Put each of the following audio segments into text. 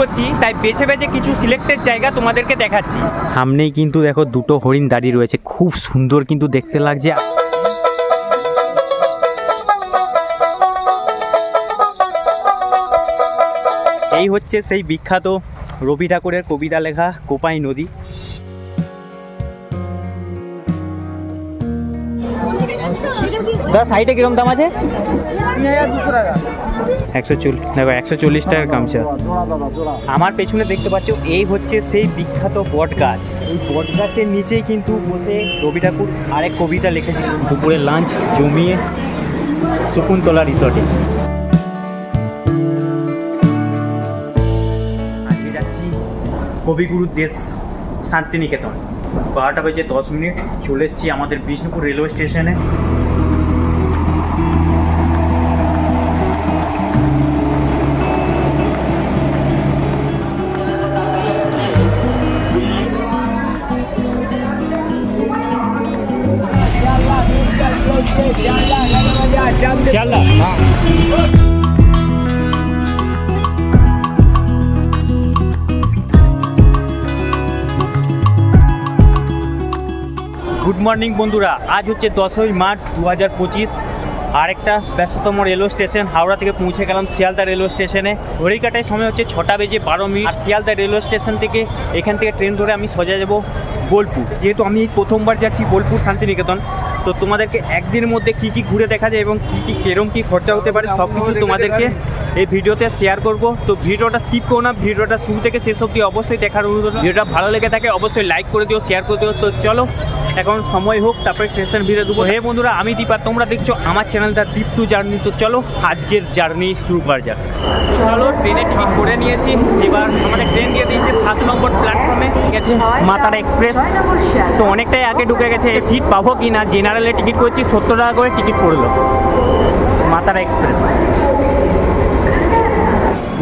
করছি, তাই বেছে বেছে কিছু সিলেক্টেড জায়গা তোমাদেরকে দেখাচ্ছি। সামনেই কিন্তু দেখো দুটো হরিণ দাঁড়িয়ে রয়েছে, খুব সুন্দর কিন্তু দেখতে লাগছে। এই হচ্ছে সেই বিখ্যাত রবি ঠাকুরের কবিতা লেখা, কোপাই নদী। দাদা সাইডে কিরম দাম আছে? একশো চল্লিশ দেখো একশো চল্লিশ টাকার গামছা। আমার পেছনে দেখতে পাচ্ছ এই হচ্ছে সেই বিখ্যাত বট গাছ। এই বট গাছের নিচেই কিন্তু বসে রবি ঠাকুর আরেক কবিতা লিখেছে দুপুরে লাঞ্চ জমিয়ে শকুন্তলা রিসর্টে আজকে যাচ্ছি কবিগুরুর দেশ শান্তিনিকেতন। বারোটা বেজে দশ মিনিট চলে এসেছি আমাদের বিষ্ণুপুর রেলওয়ে স্টেশনে। Yalla. গুড মর্নিং বন্ধুরা। আজ হচ্ছে দশই মার্চ দু হাজার পঁচিশ। আরেকটা ব্যস্ততম রেলওয়ে স্টেশন, হাওড়া থেকে পৌঁছে গেলাম শিয়ালদা রেলওয়ে স্টেশনে। ঘড়ির কাটায় সময় হচ্ছে ছটা বেজে বারো মিনিট। আর শিয়ালদা রেলওয়ে স্টেশন থেকে এখান থেকে ট্রেন ধরে আমি সোজা যাব বোলপুর। যেহেতু আমি প্রথমবার যাচ্ছি বোলপুর শান্তিনিকেতন, তো তোমাদেরকে একদিনের মধ্যে কি কি ঘুরে দেখা যায় এবং কী কী কেরম কী খরচা হতে পারে সব কিছু তোমাদেরকে এই ভিডিওতে শেয়ার করব। তো ভিডিওটা স্কিপ করো না, ভিডিওটা শুরু থেকে শেষ অবধি অবশ্যই দেখার অনুরোধ ভিডিওটা ভালো লেগে থাকে অবশ্যই লাইক করে দিও শেয়ার করে দিও। তো চলো, এখন সময় হোক, তারপরে স্টেশন ভিডিও দেবো হে বন্ধুরা, আমি দীপা, তোমরা দেখছ আমার চ্যানেলটা দীপ টু জার্নি তো চলো, আজকের জার্নি শুরু করা যাক। চলো ট্রেনে টিকিট করে নিয়েছি। এবার আমাদের ট্রেন দিয়ে দিয়েছে সাত নম্বর প্ল্যাটফর্মে গেছে মাতারা এক্সপ্রেস তো অনেকটাই আগে ঢুকে গেছে সিট পাবো কি না জেনারেলে টিকিট করছি, সত্তর টাকা করে টিকিট পড়ল। Maa Tara express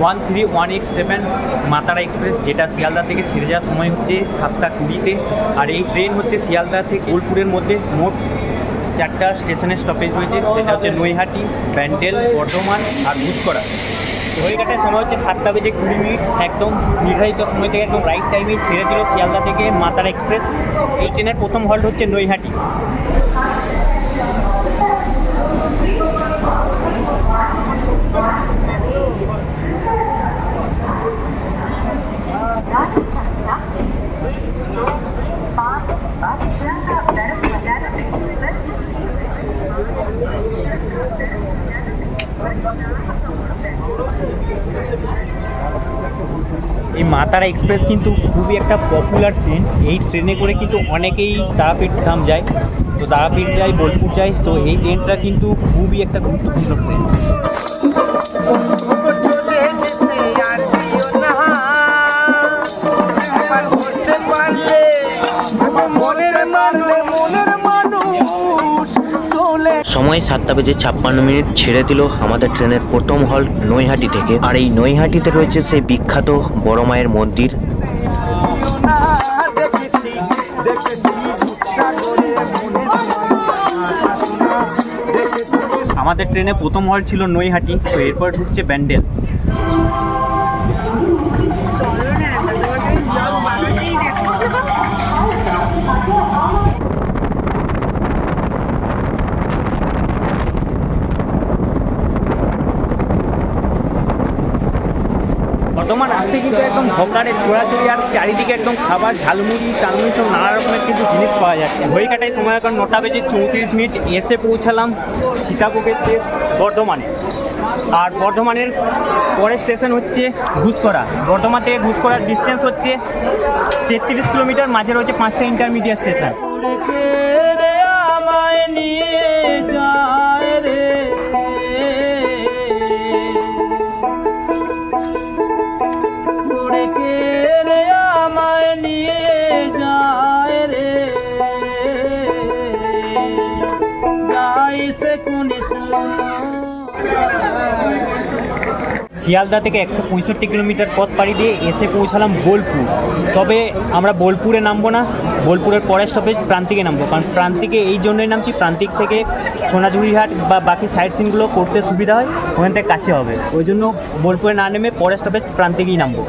one three one X seven Maa Tara express, যেটা শিয়ালদা থেকে ছেড়ে যাওয়ার সময় হচ্ছে সাতটা কুড়িতে। আর এই ট্রেন হচ্ছে শিয়ালদা থেকে বোলপুরের মধ্যে মোট চারটা স্টেশনের স্টপেজ রয়েছে। সেটা হচ্ছে নৈহাটি ব্যান্ডেল বর্ধমান আর ঘুষকরা ঘড়িকাটার সময় হচ্ছে সাতটা বেজে কুড়ি মিনিট। একদম নির্ধারিত সময় থেকে একদম রাইট টাইমে ছেড়ে দিল শিয়ালদা থেকে মাতারা এক্সপ্রেস। এই ট্রেনের প্রথম হল্ট হচ্ছে নৈহাটি। এই এক্সপ্রেস কিন্তু খুবই একটা পপুলার ট্রেন এই ট্রেনে করে কিন্তু অনেকেই তারাপীঠ ধাম যায়। তো তারাপীঠ যায়, বোলপুর যায়। তো এই ট্রেনটা কিন্তু খুবই একটা গুরুত্বপূর্ণ ট্রেন সময় সাতটা বেজে ছাপ্পান্ন মিনিট ছেড়ে দিল আমাদের ট্রেনের প্রথম হল নৈহাটি থেকে। আর এই নৈহাটিতে রয়েছে সেই বিখ্যাত বড় মায়ের মন্দির। আমাদের ট্রেনে প্রথম হল ছিল নৈহাটি, তো এরপর ঢুকছে ব্যান্ডেল। একদম ভকারে চোরাচুরি আর চারিদিকে একদম খাবার, ঝালমুড়ি টালমুড়ি সব নানা রকমের কিন্তু জিনিস পাওয়া যাচ্ছে। ঘড়ি কাটায় সময় এখন নটা বেজে চৌত্রিশ মিনিট, এসে পৌঁছালাম সীতাভোগের দেশ বর্ধমানে। আর বর্ধমানের পরের স্টেশন হচ্ছে ঘুষকরা বর্ধমান থেকে ঘুষকরার ডিস্টেন্স হচ্ছে তেত্রিশ কিলোমিটার, মাঝে রয়েছে পাঁচটা ইন্টারমিডিয়েট স্টেশন শিয়ালদা থেকে একশো পঁয়ষট্টি কিলোমিটার পথ পাড়ি দিয়ে এসে পৌঁছালাম বোলপুর। তবে আমরা বোলপুরে নামবো না, বোলপুরের পরের স্টপেজ প্রান্তিকে নামবো। কারণ প্রান্তিকে এই জন্যই নামছি, প্রান্তিক থেকে সোনাঝুরিহাট বা বাকি সাইড সিনগুলো করতে সুবিধা হয়, ওখান থেকে কাছে হবে। ওই জন্য বোলপুরে না নেমে পরের স্টপেজ প্রান্তিকেই নামবো।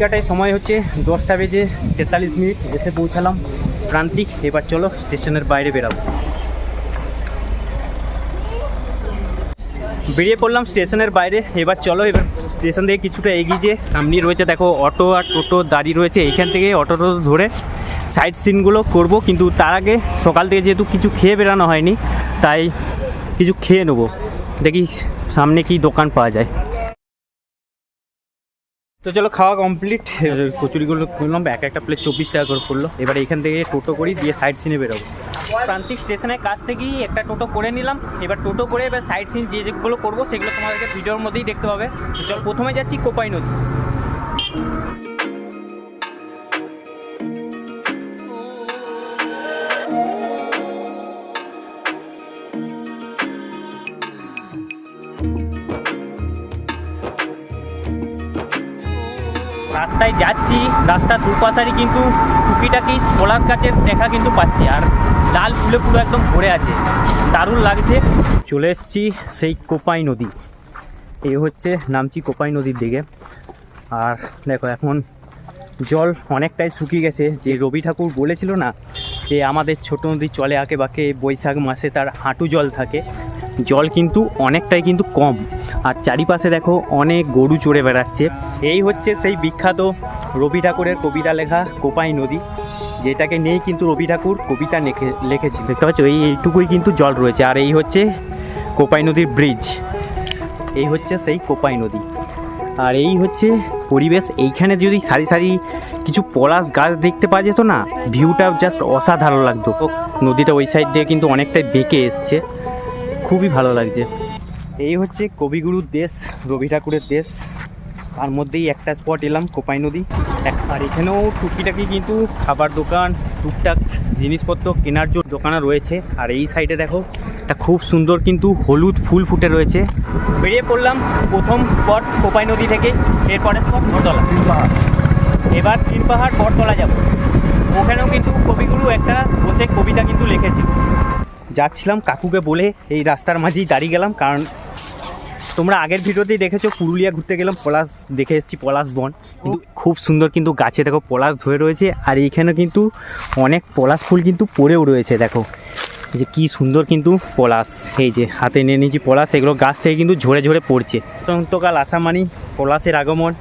কাটায়, সময় হচ্ছে দশটা বেজে তেতাল্লিশ মিনিট, এসে পৌঁছালাম প্রান্তিক। এবার চলো স্টেশনের বাইরে বেরাবো। বেরিয়ে পড়লাম স্টেশনের বাইরে। এবার চলো, এবার স্টেশন থেকে কিছুটা এগিয়ে যে সামনেই রয়েছে, দেখো, অটো আর টোটো দাঁড়িয়ে রয়েছে। এইখান থেকে অটো টোটো ধরে সাইড সিনগুলো করব, কিন্তু তার আগে সকাল থেকে যেহেতু কিছু খেয়ে বেরানো হয়নি, তাই কিছু খেয়ে নেব। দেখি সামনে কি দোকান পাওয়া যায়। তো চলো খাওয়া কমপ্লিট কচুরিগুলো করলাম এক একটা প্লেট চব্বিশ টাকা করে পড়ল। এবার এখান থেকে টোটো করি, দিয়ে সাইড সিনে বেরোবো। প্রান্তিক স্টেশনের কাছ থেকেই একটা টোটো করে নিলাম। এবার টোটো করে এবার সাইড সিন যে যেগুলো করব, সেগুলো তোমাদেরকে ভিডিওর মধ্যেই দেখতে হবে চল প্রথমে যাচ্ছি কোপাই নদী। রাস্তায় যাচ্ছি, রাস্তার দুপাশারই কিন্তু টুকিটাকি পলাশ গাছের দেখা কিন্তু পাচ্ছি আর লাল ফুলে পুরো একদম ভরে আছে, দারুণ লাগছে। চলে এসেছি সেই কোপাই নদী এই হচ্ছে নামছি কোপাই নদীর দিকে। আর দেখো এখন জল অনেকটাই শুকিয়ে গেছে, যে রবি ঠাকুর বলেছিল না যে আমাদের ছোট নদী চলে আঁকে বাঁকে বৈশাখ মাসে তার হাঁটু জল থাকে জল কিন্তু অনেকটাই কিন্তু কম। আর চারিপাশে দেখো অনেক গরু চড়ে বেড়াচ্ছে। এই হচ্ছে সেই বিখ্যাত রবি ঠাকুরের কবিতা লেখা কোপাই নদী, যেটাকে নিয়েই কিন্তু রবি ঠাকুর কবিতা লিখে লিখেছিল দেখতে পাচ্ছ? এই, এইটুকুই কিন্তু জল রয়েছে। আর এই হচ্ছে কোপাই নদীর ব্রিজ এই হচ্ছে সেই কোপাই নদী। আর এই হচ্ছে পরিবেশ। এইখানে যদি সারি সারি কিছু পলাশ গাছ দেখতে পাওয়া যেত না ভিউটা জাস্ট অসাধারণ লাগতো। নদীটা ওই সাইড দিয়ে কিন্তু অনেকটাই বেঁকে এসছে। খুবই ভালো লাগছে। এই হচ্ছে কবিগুরুর দেশ, রবি ঠাকুরের দেশ। তার মধ্যেই একটা স্পট এলাম, কোপাই নদী। আর এখানেও টুকিটাকি কিন্তু খাবার দোকান, টুকটাক জিনিসপত্র কেনার জন্য দোকানও রয়েছে। আর এই সাইডে দেখো, একটা খুব সুন্দর কিন্তু হলুদ ফুল ফুটে রয়েছে। বেরিয়ে পড়লাম প্রথম স্পট কোপাই নদী থেকে এরপরে স্পট বটতলা এবার তিন পাহাড় বটতলা যাব। ওখানেও কিন্তু কবিগুরু একটা বসে কবিতা কিন্তু লিখেছিল যাচ্ছিলাম কাকুকে বলে এই রাস্তার মাঝেই দাঁড়িয়ে গেলাম কারণ তোমরা আগের ভিডিওতেই দেখেছ পুরুলিয়া ঘুরতে গেলাম পলাশ দেখে এসেছি পলাশ বন। কিন্তু খুব সুন্দর কিন্তু গাছে দেখো পলাশ ধরে রয়েছে আর এইখানে কিন্তু অনেক পলাশ ফুল কিন্তু পড়েও রয়েছে দেখো। যে কি সুন্দর কিন্তু পলাশ এই যে হাতে নিয়ে নিয়েছি পলাশ এগুলো গাছ থেকে কিন্তু ঝরে ঝরে পড়ছে। তন্তকাল আসা মানেই পলাশের আগমন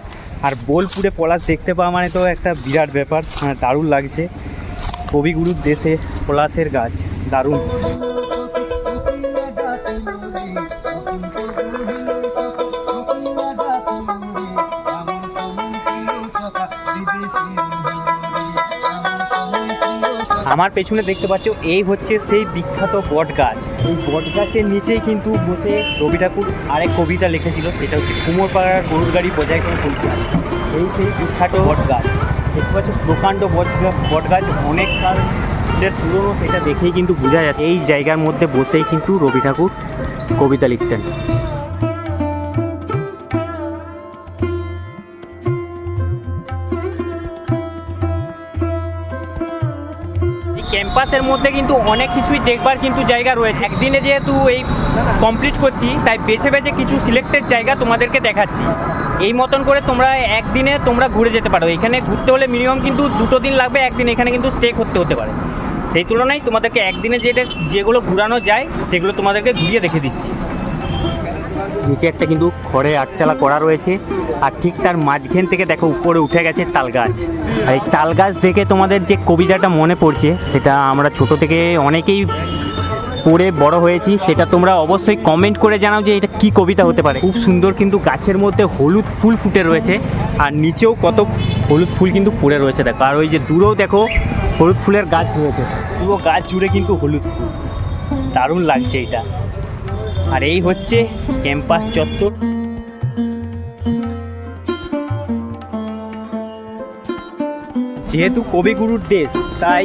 আর বোলপুরে পলাশ দেখতে পাওয়া মানে তো একটা বিরাট ব্যাপার মানে দারুণ লাগছে। কবিগুরুর দেশে পলাশের গাছ দারুণ। আমার পেছনে দেখতে পাচ্ছ, এই হচ্ছে সেই বিখ্যাত বট গাছ এই বট গাছের নিচেই কিন্তু বসে রবি ঠাকুর আরেক কবিতা লিখেছিল, সেটা হচ্ছে কুমোরপাড়ার গরুর গাড়ি বজায় কোনো কবিতা এই সেই বিখ্যাত বট গাছ দেখতে পাচ্ছ, প্রকাণ্ড বট বট গাছ অনেক কালের পুরনো সেটা দেখেই কিন্তু বোঝা যাচ্ছে। এই জায়গার মধ্যে বসেই কিন্তু রবি ঠাকুর কবিতা লিখতেন। ক্যাম্পাসের মধ্যে কিন্তু অনেক কিছুই দেখবার কিন্তু জায়গা রয়েছে। একদিনে যেহেতু এই কমপ্লিট করছি, তাই বেছে বেছে কিছু সিলেক্টেড জায়গা তোমাদেরকে দেখাচ্ছি। এই মতন করে তোমরা একদিনে তোমরা ঘুরে যেতে পারো। এখানে ঘুরতে হলে মিনিমাম কিন্তু দুটো দিন লাগবে, একদিন এখানে কিন্তু স্টে করতে হতে পারে। সেই তুলনায় তোমাদেরকে একদিনে যেটা যেগুলো ঘুরানো যায়, সেগুলো তোমাদেরকে ঘুরিয়ে দেখে দিচ্ছি। নিচে একটা কিন্তু খড়ে আটচালা করা রয়েছে। আর ঠিক তার মাঝখান থেকে দেখো উপরে উঠে গেছে তাল গাছ আর এই তাল গাছ দেখে তোমাদের যে কবিতাটা মনে পড়ছে, সেটা আমরা ছোট থেকে অনেকেই পড়ে বড় হয়েছি, সেটা তোমরা অবশ্যই কমেন্ট করে জানাও যে এটা কি কবিতা হতে পারে। খুব সুন্দর কিন্তু গাছের মধ্যে হলুদ ফুল ফুটে রয়েছে, আর নিচেও কত হলুদ ফুল কিন্তু পড়ে রয়েছে দেখো। আর ওই যে দূরেও দেখো হলুদ ফুলের গাছ রয়েছে। পুরো গাছ জুড়ে কিন্তু হলুদ ফুল। দারুণ লাগছে এটা। আর এই হচ্ছে ক্যাম্পাস চত্বর। যেহেতু কবিগুরুর দেশ, তাই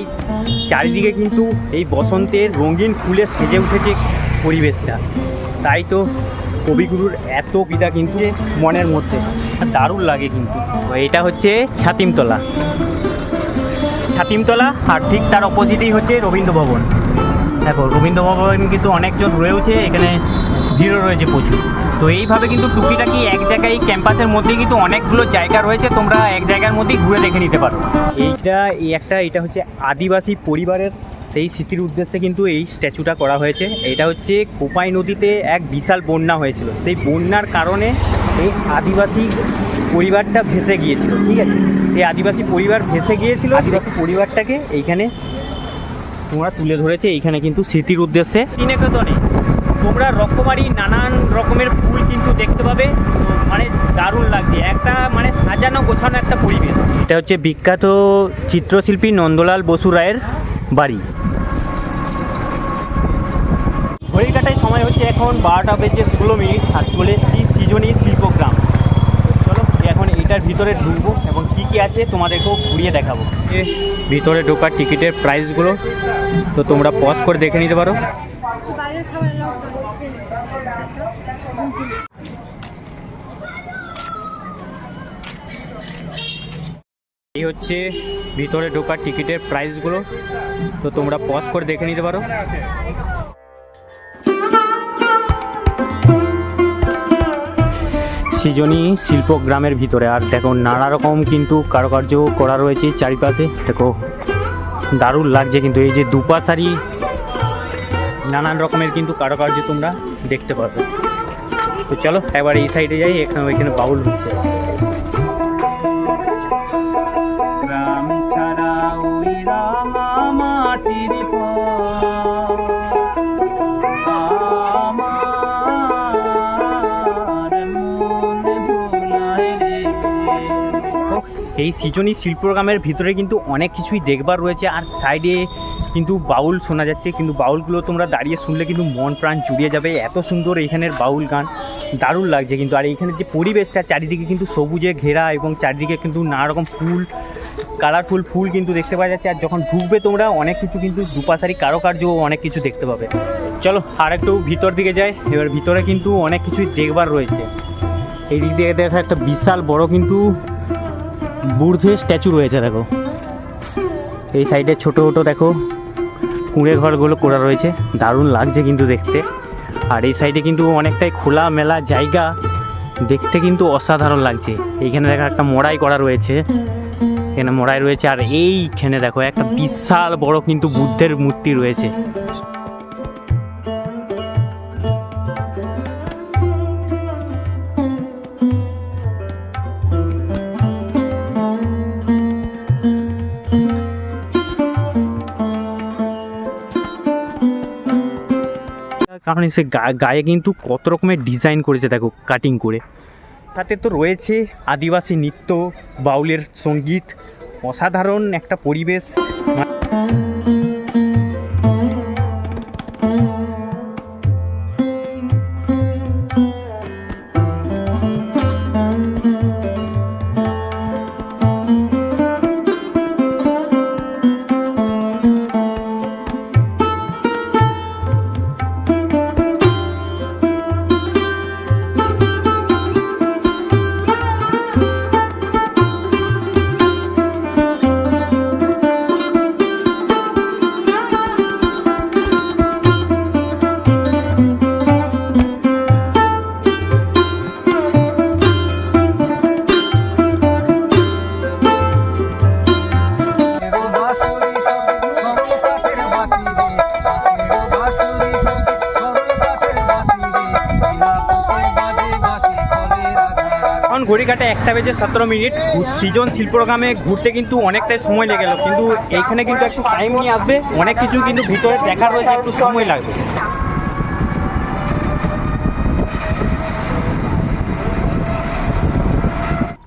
চারিদিকে কিন্তু এই বসন্তের রঙিন ফুলে সেজে উঠেছে পরিবেশটা। তাই তো কবিগুরুর এত কবিতা কিন্তু মনের মধ্যে দারুণ লাগে কিন্তু। এটা হচ্ছে ছাতিমতলা। ছাতিমতলা, আর ঠিক তার অপোজিটেই হচ্ছে রবীন্দ্র ভবন দেখো, রবীন্দ্র ভবন কিন্তু অনেকজন রয়েছে এখানে ভিড়ও রয়েছে প্রচুর। তো এইভাবে কিন্তু টুকিটাকি এক জায়গায় ক্যাম্পাসের মধ্যেই কিন্তু অনেকগুলো জায়গা রয়েছে, তোমরা এক জায়গার মধ্যেই ঘুরে দেখে নিতে পারো। এইটা, এই একটা, এটা হচ্ছে আদিবাসী পরিবারের সেই স্মৃতির উদ্দেশ্যে কিন্তু এই স্ট্যাচুটা করা হয়েছে। এটা হচ্ছে কোপাই নদীতে এক বিশাল বন্যা হয়েছিল। সেই বন্যার কারণে এই আদিবাসী পরিবারটা ভেসে গিয়েছিল, ঠিক আছে? এই আদিবাসী পরিবার ভেসে গিয়েছিল, আদিবাসী পরিবারটাকে এইখানে তোমরা তুলে ধরেছে এইখানে কিন্তু স্মৃতির উদ্দেশ্যে। তিনেকতনে তোমরা রকমারি নানান রকমের ফুল কিন্তু দেখতে পাবে। মানে দারুণ লাগছে। একটা মানে সাজানো গোছানো একটা পরিবেশ। এটা হচ্ছে বিখ্যাত চিত্রশিল্পী নন্দলাল বসু রায়ের বাড়ি। ঘড়ির কাটায় সময় হচ্ছে এখন বারোটা বেজে ষোলো মিনিট আর চলে এসেছি সৃজনী শিল্পগ্রাম। চলো এখন এটার ভিতরে ঢুকবো এবং কী কী আছে তোমাদেরকেও ঘুরিয়ে দেখাবো। ভিতরে ঢোকার টিকিটের প্রাইসগুলো তো তোমরা পজ করে দেখে নিতে পারো। এই হচ্ছে ভিতরে ঢোকার টিকিটের প্রাইসগুলো তো তোমরা পজ করে দেখে নিতে পারো। সৃজনী শিল্পগ্রামের ভিতরে। আর দেখো, নানা রকম কিন্তু কারুকার্য করা রয়েছে চারিপাশে। দেখো দারুণ লাগছে কিন্তু এই যে দুপা শাড়ি নানান রকমের কিন্তু কারুকার্য তোমরা দেখতে পাবে। তো চলো একবার এই সাইডে যাই, এখানে ওইখানে বাউল হচ্ছে। এই সৃজনী শিল্পগ্রামের ভিতরে কিন্তু অনেক কিছুই দেখবার রয়েছে। আর সাইডে কিন্তু বাউল শোনা যাচ্ছে। কিন্তু বাউলগুলো তোমরা দাঁড়িয়ে শুনলে কিন্তু মন প্রাণ জুড়িয়ে যাবে। এত সুন্দর এখানের বাউল গান। দারুণ লাগছে কিন্তু। আর এইখানের যে পরিবেশটা, চারিদিকে কিন্তু সবুজে ঘেরা এবং চারিদিকে কিন্তু নানা রকম ফুল কালারফুল ফুল কিন্তু দেখতে পাওয়া যাচ্ছে। আর যখন ঢুকবে তোমরা, অনেক কিছু কিন্তু দুপাশারি কারুকার্য অনেক কিছু দেখতে পাবে। চলো আর একটু ভিতর দিকে যাই। এবার ভিতরে কিন্তু অনেক কিছুই দেখবার রয়েছে। এই দিক দিয়ে দেখা একটা বিশাল বড় কিন্তু বুর্ধে স্ট্যাচু রয়েছে, দেখো। এই সাইডে ছোট ছোট, দেখো, কুঁড়ে ঘরগুলো করা রয়েছে। দারুণ লাগছে কিন্তু দেখতে। আর এই সাইডে কিন্তু অনেকটাই খোলা মেলা জায়গা। দেখতে কিন্তু অসাধারণ লাগছে। এইখানে দেখো একটা মোড়াই করা রয়েছে। এখানে মোড়াই রয়েছে। আর এইখানে দেখো, একটা বিশাল বড় কিন্তু বুদ্ধের মূর্তি রয়েছে। কারণ সে গায়ে কিন্তু কত রকমের ডিজাইন করেছে, দেখো কাটিং করে। সাথে তো রয়েছে আদিবাসী নৃত্য, বাউলের সংগীত, অসাধারণ একটা পরিবেশ। ঘড়ি কাটে একটা বেজে সতেরো মিনিট। সৃজন শিল্পগ্রামে ঘুরতে কিন্তু অনেকটাই সময় লেগে গেল। কিন্তু এইখানে কিন্তু একটু টাইম নিয়ে আসবে। অনেক কিছু কিন্তু ভিতরে দেখার রয়েছে, একটু সময় লাগবে।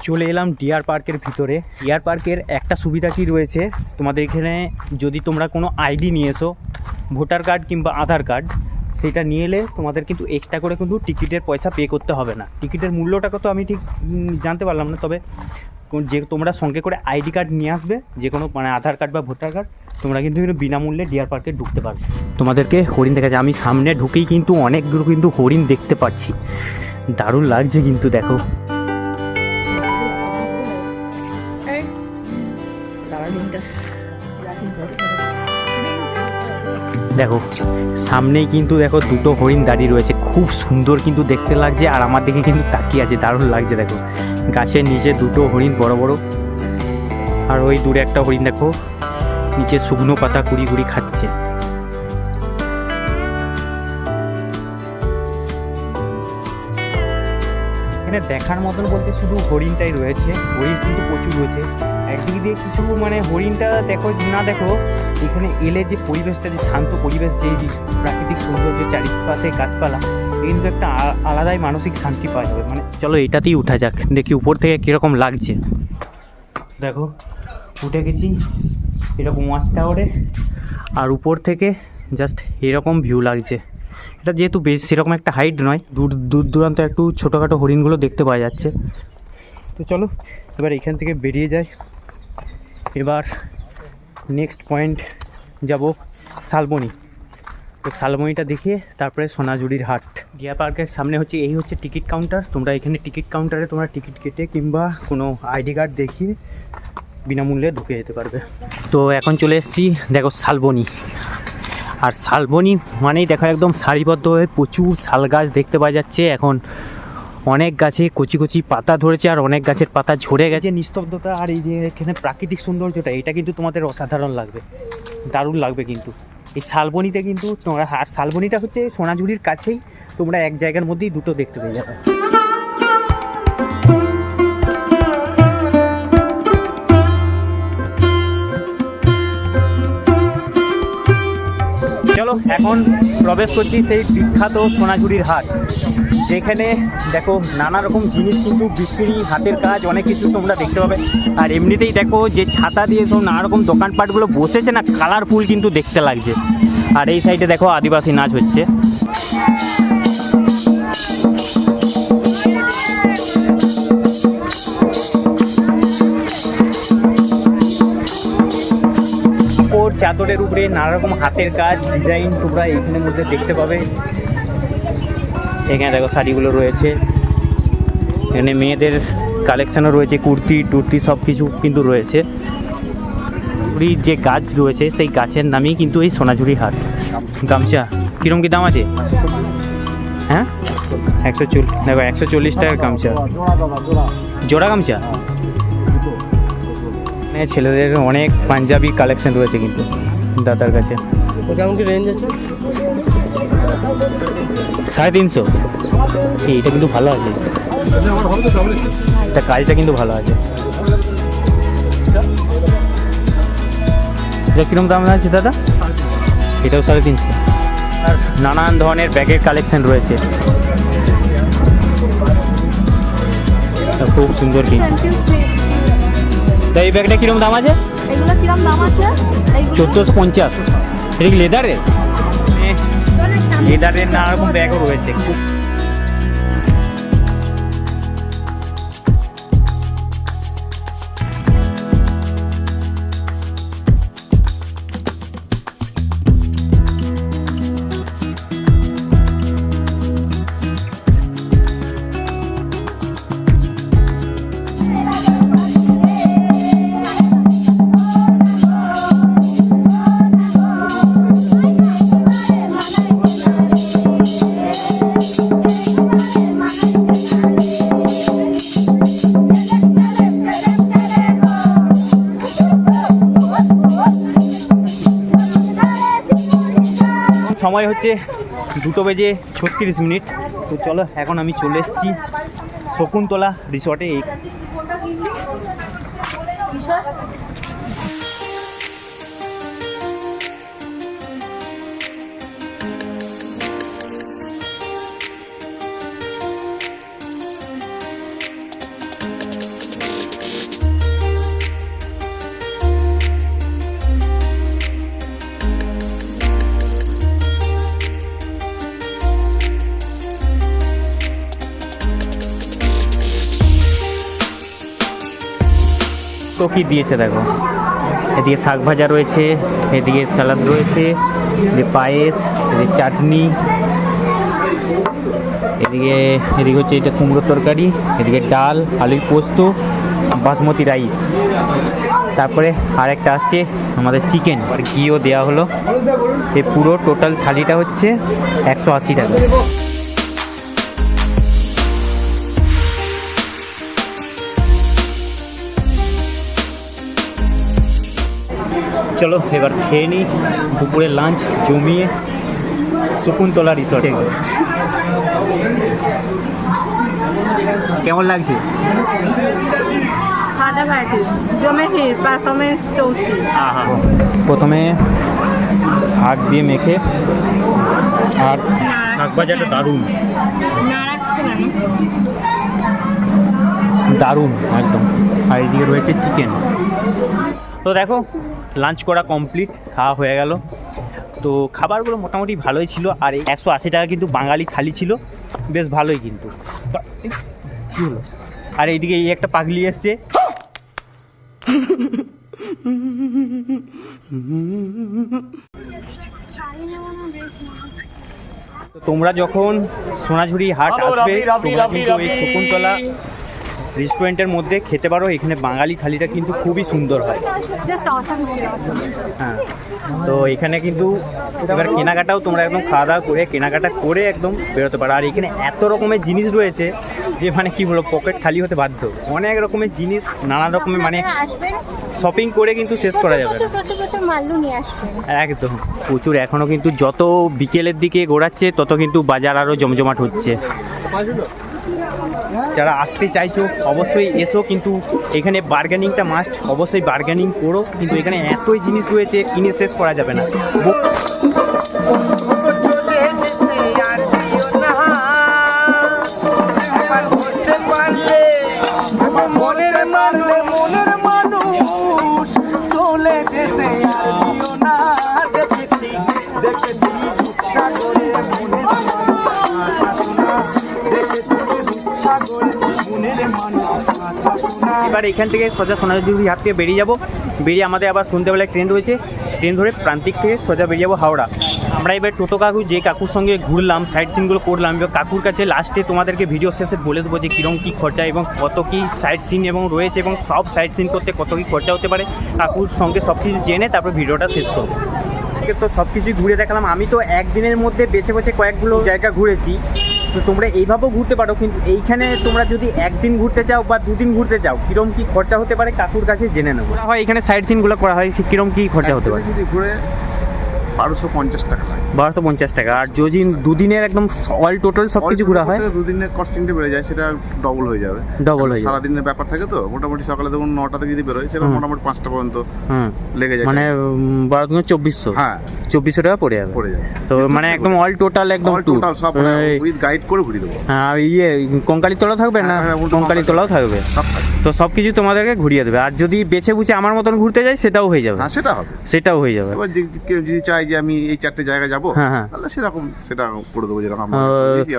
চলে এলাম ডিয়ার পার্কের ভিতরে। ডিয়ার পার্কের একটা সুবিধা কি রয়েছে? তোমাদের এখানে যদি তোমরা কোনো আইডি নিয়ে এসো, ভোটার কার্ড কিংবা আধার কার্ড সেটা নিয়ে এলে তোমাদের কিন্তু এক্সট্রা করে কিন্তু টিকিটের পয়সা পে করতে হবে না। টিকিটের মূল্যটাকে তো আমি ঠিক জানতে পারলাম না তবে যে তোমরা সঙ্গে করে আইডি কার্ড নিয়ে আসবে যে কোনো মানে আধার কার্ড বা ভোটার কার্ড তোমরা কিন্তু কিন্তু বিনামূল্যে ডিয়ার পার্কে ঢুকতে পারবে। তোমাদেরকে হরিণ দেখা যায় আমি সামনে ঢুকেই কিন্তু অনেক দূর কিন্তু হরিণ দেখতে পাচ্ছি। দারুণ লাগছে কিন্তু দেখো। দেখো। সামনেই কিন্তু দেখো দুটো হরিণ দাঁড়িয়ে রয়েছে। খুব সুন্দর কিন্তু দেখতে লাগছে আর আমার দিকে কিন্তু তাকিয়ে আছে, দারুণ লাগছে দেখো। গাছের নিচে দুটো হরিণ, বড় বড়। আর ওই দূরে একটা হরিণ দেখো, নিচে শুকনো পাতা কুড়ি কুড়ি খাচ্ছে। এখানে দেখার মতন বলতে শুধু হরিণটাই রয়েছে হরিণ কিন্তু প্রচুর রয়েছে। একদিক দিয়ে কিছু মানে হরিণটা দেখো না দেখো এখানে এলে যে পরিবেশটা যে শান্ত পরিবেশ যে প্রাকৃতিক সৌন্দর্য চারিপাশে গাছপালা কিন্তু একটা আলাদাই মানসিক শান্তি পাওয়া যাবে। মানে চলো এটাতেই উঠা যাক দেখি উপর থেকে কীরকম লাগছে। দেখো উঠে গেছি এরকম ওয়াচ টাওয়ারে আর উপর থেকে জাস্ট এরকম ভিউ লাগছে। এটা যেহেতু বেশ সেরকম একটা হাইট নয়, দূর দূর দূরান্ত একটু ছোটোখাটো হরিণগুলো দেখতে পাওয়া যাচ্ছে। তো চলো, এবার এখান থেকে বেরিয়ে যাই। এবার নেক্সট পয়েন্ট যাব শালবনি তো শালবনিটা দেখিয়ে তারপরে সোনাঝুরির হাট। ডিয়া পার্কের সামনে হচ্ছে, এই হচ্ছে টিকিট কাউন্টার তোমরা এখানে টিকিট কাউন্টারে তোমরা টিকিট কেটে কিংবা কোনো আইডি কার্ড দেখিয়ে বিনামূল্যে ঢুকে যেতে পারবে। তো এখন চলে এসেছি, দেখো শালবনি আর শালবনি মানেই দেখো একদম সারিবদ্ধভাবে প্রচুর শাল গাছ দেখতে পাওয়া যাচ্ছে। এখন অনেক গাছে কচি কচি পাতা ধরেছে আর অনেক গাছের পাতা ঝরে গেছে। নিস্তব্ধতা আর এই যে এখানে প্রাকৃতিক সৌন্দর্যটা, এটা কিন্তু তোমাদের অসাধারণ লাগবে। দারুণ লাগবে কিন্তু। এই শালবনিতে কিন্তু তোমরা, আর শালবনিটা হচ্ছে সোনাঝুরির কাছেই তোমরা এক জায়গার মধ্যেই দুটো দেখতে পেয়ে যাবে। চলো, এখন প্রবেশ করছি সেই বিখ্যাত সোনাঝুরির হাট। যেখানে দেখো, নানা রকম জিনিস কিন্তু বিক্রি, হাতের কাজ, অনেক কিছু তোমরা দেখতে পাবে। আর এমনিতেই দেখো, যে ছাতা দিয়ে সব নানা রকম দোকানপাটগুলো বসেছে না কালারফুল কিন্তু দেখতে লাগছে। আর এই সাইডে দেখো, আদিবাসী নাচ হচ্ছে। চাদরের উপরে নানা রকম হাতের কাজ, ডিজাইন তোমরা এইখানের মধ্যে দেখতে পাবে। এখানে দেখো শাড়িগুলো রয়েছে। এখানে মেয়েদের কালেকশনও রয়েছে, কুর্তি, টুর্তি সব কিছু কিন্তু রয়েছে। পুরীর যে গাছ রয়েছে, সেই গাছের নামই কিন্তু এই সোনাঝুরি হাট। গামছা, কিরম কি দাম আছে? হ্যাঁ? একশো চল্লিশ দেখো, একশো চল্লিশ টাকার গামছা। জোড়া গামছা? এখানে ছেলেদের অনেক পাঞ্জাবি কালেকশন রয়েছে কিন্তু দাদার কাছে। কেমন কি রেঞ্জ আছে? সাড়ে তিনশো। এই, এটা কিন্তু ভালো আছে। এটা কাজটা কিন্তু ভালো আছে। এটা কিরম দাম আছে দাদা? এটাও সাড়ে তিনশো। আর নানান ধরনের ব্যাগের কালেকশন রয়েছে। খুব সুন্দর কিন্তু তা এই ব্যাগটা কীরকম দাম আছে? এগুলো কিরম দাম আছে? চোদ্দোশো পঞ্চাশ। এটা কি লেদারের লেদারের নানা রকম ব্যাগও রয়েছে খুব সময় হচ্ছে দুটো বেজে ছত্রিশ মিনিট। তো চলো এখন আমি চলে এসেছি শকুন্তলা রিসর্টে। কি দিয়েছে দেখো? এদিকে শাক ভাজা রয়েছে, এদিকে স্যালাদ রয়েছে, এদিকে পায়েস, এদিকে চাটনি, এদিকে এদিকে হচ্ছে এটা কুমড়োর তরকারি, এদিকে ডাল, আলুর পোস্ত, বাসমতি রাইস। তারপরে আর একটা আসছে আমাদের চিকেন, আর ঘিও দেওয়া হলো। এই পুরো টোটাল থালিটা হচ্ছে একশো আশি টাকা। চলো এবার খেয়ে নিই দুপুরে লাঞ্চ জমিয়ে শকুন্তলা রিসর্টে কেমন লাগছে? প্রথমে শাক দিয়ে মেখে আর শাক ভাজাটা দারুণ। দারুণ একদম। আর এদিকে রয়েছে চিকেন তো দেখো লাঞ্চ করা কমপ্লিট খাওয়া হয়ে গেল। তো খাবারগুলো মোটামুটি ভালোই ছিল আর এই একশো আশি টাকা কিন্তু বাঙালি থালি ছিল। বেশ ভালোই কিন্তু। কী হলো? আর এইদিকে এই একটা পাগলি এসছে। তো তোমরা যখন সোনাঝুরি হাট আসবে তোমরা কিন্তু এই শকুন্তলা রেস্টুরেন্টের মধ্যে খেতে পারো এখানে বাঙালি থালিটা কিন্তু খুবই সুন্দর হয়। হ্যাঁ তো এখানে কিন্তু এবার কেনাকাটাও তোমরা একদম খাওয়া দাওয়া করে কেনাকাটা করে একদম বেরোতে পারো। আর এখানে এত রকমের জিনিস রয়েছে যে মানে কি বলো পকেট খালি হতে বাধ্য। অনেক রকমের জিনিস নানা রকমের মানে শপিং করে কিন্তু শেষ করা যাবে একদম প্রচুর। এখনও কিন্তু যত বিকেলের দিকে ঘোরাচ্ছে তত কিন্তু বাজার আরও জমজমাট হচ্ছে। যারা আসতে চাইছো, অবশ্যই এসো, কিন্তু এখানে বার্গেনিংটা মাস্ট অবশ্যই বার্গেনিং করো, কিন্তু এখানে এতই জিনিস রয়েছে কিনে শেষ করা যাবে না। দেখেছি দেখেছি এবার এখান থেকে সোজা সোনাঝুরি হাট থেকে বেরিয়ে যাব। বেরিয়ে আমাদের আবার সন্ধ্যেবেলায় ট্রেন রয়েছে। ট্রেন ধরে প্রান্তিক থেকে সোজা বেরিয়ে যাব হাওড়া। আমরা এবার টোটো কাকু, যে কাকুর সঙ্গে ঘুরলাম সাইড সিনগুলো করলাম, এবার কাকুর কাছে লাস্টে তোমাদেরকে ভিডিও শেষে বলে দেবো যে কীরকম কী খরচা এবং কত কী সাইড সিন এবং রয়েছে এবং সব সাইড সিন করতে কত কী খরচা হতে পারে। কাকুর সঙ্গে সব কিছু জেনে তারপর ভিডিওটা শেষ করব। তো সব কিছুই ঘুরে দেখালাম। আমি তো একদিনের মধ্যে বেছে বেছে কয়েকগুলো জায়গা ঘুরেছি। তো তোমরা এইভাবেও ঘুরতে পারো কিন্তু এইখানে তোমরা যদি একদিন ঘুরতে চাও বা দুদিন ঘুরতে চাও কিরম কি খরচা হতে পারে কাকুর কাছে জেনে নেব। হয় এখানে সাইড সিনগুলো করা হয় কিরম কি খরচা হতে পারে? যদি ঘুরে বারোশো পঞ্চাশ টাকা লাগে। বারোশো পঞ্চাশ টাকা। আর যদি দুদিনের একদম অল টোটাল সব কিছু ঘোরা হয়? দুদিনের কস্টিংটা বেড়ে যায় সেটা ডবল হয়ে যাবে। ডবল হয়ে সারাদিনের ব্যাপার থাকে তো মোটামুটি সকালে ধরুন নটা থেকে যদি বেরোয় সেটা মোটামুটি পাঁচটা পর্যন্ত লেগে যায়। মানে বারো দিনে চব্বিশশো। হ্যাঁ। চব্বিশশো টাকা পড়ে যাবে। পড়ে যাবে। তো মানে একদম অল টোটাল একদম tour। সব উইথ গাইড করে ঘুরিয়ে দেবো। আর ইয়ে কঙ্কালি তোলা থাকবে না? হ্যাঁ, হ্যাঁ, কঙ্কালি কঙ্কালী। থাকবে। তো সব কিছু তোমাদেরকে ঘুরিয়ে দেবে। আর যদি বেছে বুঝে আমার মতন ঘুরতে যাই সেটাও হয়ে যাবে। হ্যাঁ সেটা হবে। সেটাও হয়ে যাবে। এবার যদি চাই যে আমি এই চারটে জায়গায় যাব হ্যাঁ, হ্যাঁ। তাহলে সেরকম সেটা করে দেবো যেরকম আমার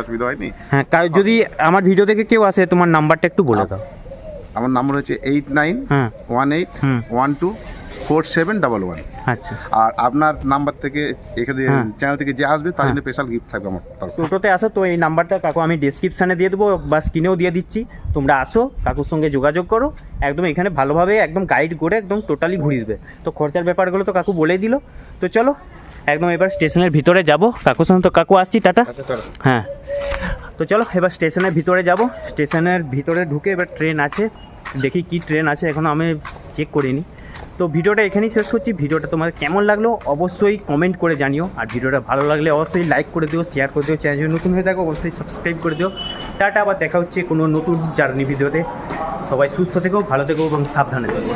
অসুবিধা হয়নি। হ্যাঁ যদি আমার ভিডিও দেখে কেউ আসে তোমার নাম্বারটা একটু বলে দাও। আমার নাম্বার হচ্ছে eight nine one eight one two four seven double one আচ্ছা। আর আপনার নাম্বার থেকে এখানে। চ্যানেল থেকে যে আসবে তার হ্যাঁ। জন্য স্পেশাল গিফট থাকবে আমার টোটোতে আসো তো এই নাম্বারটা কাকু আমি ডেসক্রিপশানে দিয়ে দেবো বা স্ক্রিনেও দিয়ে দিচ্ছি। তোমরা আসো কাকুর সঙ্গে যোগাযোগ করো। একদম এখানে ভালোভাবে একদম গাইড করে একদম টোটালি ঘুরিয়ে দেবে। তো খরচার ব্যাপারগুলো তো কাকু বলেই দিল। তো চলো একদম এবার স্টেশনের ভিতরে যাব। কাকুর সঙ্গে তো কাকু আসছি টাটা। হ্যাঁ। তো চলো এবার স্টেশনের ভিতরে যাব। স্টেশনের ভিতরে ঢুকে এবার ট্রেন আছে। দেখি কি ট্রেন আছে এখনও আমি চেক করিনি। তো ভিডিওটা এখানেই শেষ করছি। ভিডিওটা তোমার কেমন লাগল অবশ্যই কমেন্ট করে জানিও। আর ভিডিওটা ভালো লাগলে অবশ্যই লাইক করে দিও শেয়ার করে দিও চ্যানেল নতুন হয়ে থাকো অবশ্যই সাবস্ক্রাইব করে দিও। টাটা আবার দেখা হচ্ছে কোনো নতুন জার্নি ভিডিওতে। সবাই সুস্থ থেকো ভালো থেকো এবং সাবধানে থেকো।